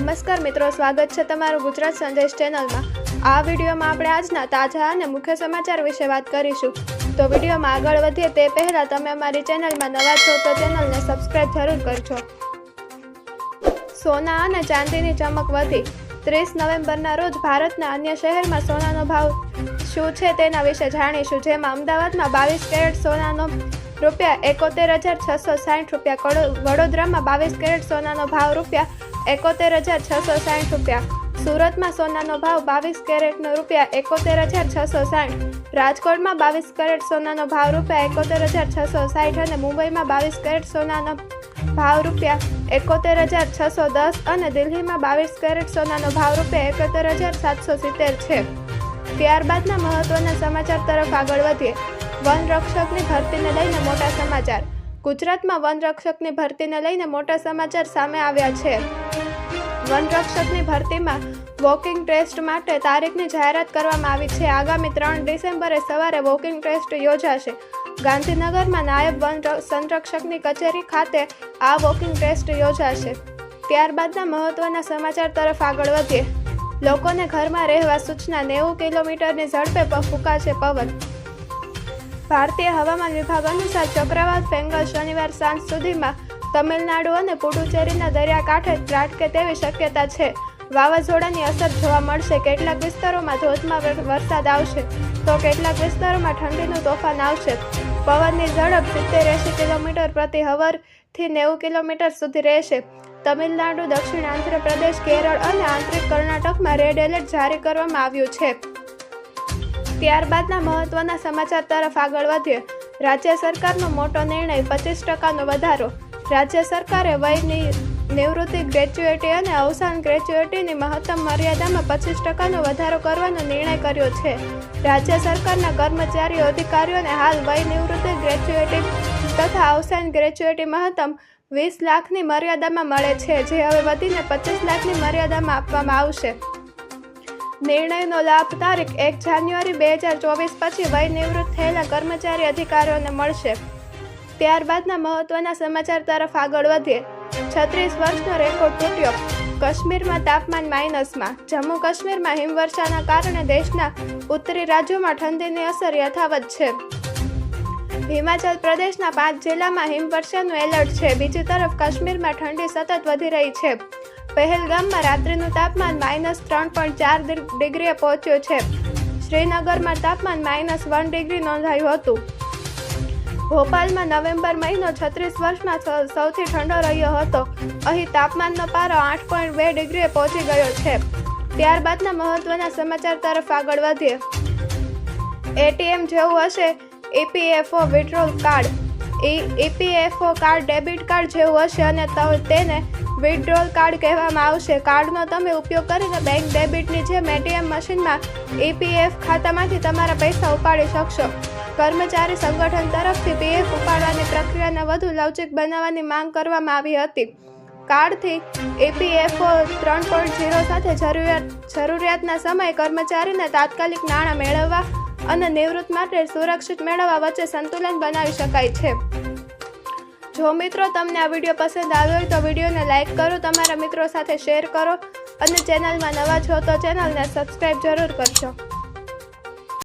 નમસ્કાર મિત્રો, સ્વાગત છે તમારું ગુજરાત સંદેશ ચેનલમાં. આ વિડીયોમાં આપણે આજના તાજા અને મુખ્ય સમાચાર વિશે વાત કરીશું. તો વિડીયોમાં આગળ વધીએ તે પહેલાં તમે અમારી ચેનલમાં નવા છો તો ચેનલને સબસ્ક્રાઇબ જરૂર કરજો. સોના અને ચાંદીની ચમક વધી. ત્રીસ નવેમ્બરના રોજ ભારતના અન્ય શહેરમાં સોનાનો ભાવ શું છે તેના વિશે જાણીશું, જેમાં અમદાવાદમાં બાવીસ કેરેટ સોનાનો રૂપિયા એકોતેર હજાર છસો સાઠ રૂપિયા. વડોદરામાં બાવીસ કેરેટ સોનાનો ભાવ રૂપિયા એકોતેર હજાર છસો સાઠ રૂપિયા. સુરતમાં સોનાનો ભાવ બાવીસ કેરેટનો રૂપિયા એકોતેર હજાર છસો સાઠ. રાજકોટમાં બાવીસ કેરેટ સોનાનો ભાવ રૂપિયા એકોતેર હજાર છસો સાઠ અને મુંબઈમાં બાવીસ કેરેટ સોનાનો ભાવ રૂપિયા એકોતેર હજાર છસો દસ અને દિલ્હીમાં બાવીસ કેરેટ સોનાનો ભાવ રૂપિયા એકોતેર હજાર સાતસો સિત્તેર છે. ત્યારબાદના મહત્વના સમાચાર તરફ આગળ વધીએ. વન રક્ષકની ભરતીને લઈને મોટા સમાચાર. ગુજરાતમાં વન રક્ષકની ભરતીને લઈને મોટા સમાચાર સામે આવ્યા છે. વન રક્ષકની ભરતીમાં વોકિંગ ટેસ્ટ માટે તારીખની જાહેરાત કરવામાં આવી છે. આગામી ત્રણ ડિસેમ્બરે સવારે વોકિંગ ટેસ્ટ યોજાશે. ગાંધીનગરમાં નાયબ વન સંરક્ષકની કચેરી ખાતે આ વોકિંગ ટેસ્ટ યોજાશે. ત્યારબાદના મહત્વના સમાચાર તરફ આગળ વધીએ. લોકોને ઘરમાં રહેવા સૂચના નેવું કિલોમીટરની ઝડપે ફૂંકાશે પવન. ભારતીય હવામાન વિભાગ અનુસાર ચક્રવાત ફેંગલ શનિવાર સાંજ સુધીમાં તમિલનાડુ અને પુડુચેરીના દરિયાકાંઠે ત્રાટકે તેવી શક્યતા છે. વાવાઝોડાની અસર જોવા મળશે. કેટલાક વિસ્તારોમાં ધોધમાં વરસાદ આવશે તો કેટલાક વિસ્તારોમાં ઠંડીનું તોફાન આવશે. પવનની ઝડપ સિત્તેર એંશી કિલોમીટર પ્રતિ હવરથી નેવું કિલોમીટર સુધી રહેશે. તમિલનાડુ, દક્ષિણ આંધ્રપ્રદેશ, કેરળ અને આંતરિક કર્ણાટકમાં રેડ એલર્ટ જારી કરવામાં આવ્યું છે. ત્યારબાદના મહત્વના સમાચાર તરફ આગળ વધીએ. રાજ્ય સરકારનો મોટો નિર્ણય પચીસ ટકાનો વધારો. રાજ્ય સરકારે વયની નિવૃત્તિ ગ્રેજ્યુએટી અને અવસાન ગ્રેજ્યુએટીની મહત્તમ મર્યાદામાં પચીસ ટકાનો વધારો કરવાનો નિર્ણય કર્યો છે. રાજ્ય સરકારના કર્મચારીઓ અધિકારીઓને હાલ વય નિવૃત્તિ ગ્રેજ્યુએટી તથા અવસાન ગ્રેજ્યુએટી મહત્તમ વીસ લાખની મર્યાદામાં મળે છે, જે હવે વધીને પચીસ લાખની મર્યાદામાં આપવામાં આવશે. નિર્ણયનો લાભ તારીખ એક જાન્યુઆરી બે હજાર ચોવીસ પછી વય નિવૃત્ત થયેલા કર્મચારી અધિકારીઓને મળશે. ત્યારબાદના મહત્વના સમાચાર તરફ આગળ વધીએ. છત્રીસ વર્ષનો રેકોર્ડ તૂટ્યો. કાશ્મીરમાં તાપમાન માઇનસમાં. જમ્મુ કાશ્મીરમાં હિમવર્ષાના કારણે દેશના ઉત્તરી રાજ્યોમાં ઠંડીની અસર યથાવત છે. હિમાચલ પ્રદેશના પાંચ જિલ્લામાં હિમવર્ષાનું એલર્ટ છે. બીજી તરફ કાશ્મીરમાં ઠંડી સતત વધી રહી છે. પહેલગામમાં રાત્રિનું તાપમાન માઇનસ ત્રણ પોઈન્ટ ચાર ડિગ્રીએ પહોંચ્યું છે. શ્રીનગરમાં તાપમાન માઇનસ વન ડિગ્રી નોંધાયું હતું. ભોપાલમાં નવેમ્બર મહિનો છત્રીસ વર્ષમાં સૌથી ઠંડો રહ્યો હતો. અહીં તાપમાનનો પારો આઠ પોઈન્ટ બે ડિગ્રીએ પહોંચી ગયો છે. ત્યારબાદના મહત્વના સમાચાર તરફ આગળ વધીએ. એટીએમ જેવું હશે. EPFO withdrawal card. EPFO card debit card જેવું હશે અને તેને વિડ્રોલ કાર્ડ કહેવામાં આવશે. કાર્ડનો તમે ઉપયોગ કરીને બેંક ડેબિટની જેમ એટીએમ મશીનમાં ઈપીએફ ખાતામાંથી તમારા પૈસા ઉપાડી શકશો. કર્મચારી સંગઠન તરફથી પીએફ ઉપાડવાની પ્રક્રિયાને વધુ લવચીક બનાવવાની માંગ કરવામાં આવી હતી. કાર્ડથી ઈપીએફઓ ત્રણ પોઈન્ટ ઝીરો સાથે જરૂરિયાત, જરૂરિયાતના સમયે કર્મચારીને તાત્કાલિક નાણાં મેળવવા અને નિવૃત્ત માટે સુરક્ષિત મેળવવા વચ્ચે સંતુલન બનાવી શકાય છે. જો મિત્રો તમને આ વીડિયો પસંદ આવ્યો હોય તો વિડીયોને લાઇક કરો, તમારા મિત્રો સાથે શેર કરો અને ચેનલમાં નવા છો તો ચેનલને સબસ્ક્રાઈબ જરૂર કરજો.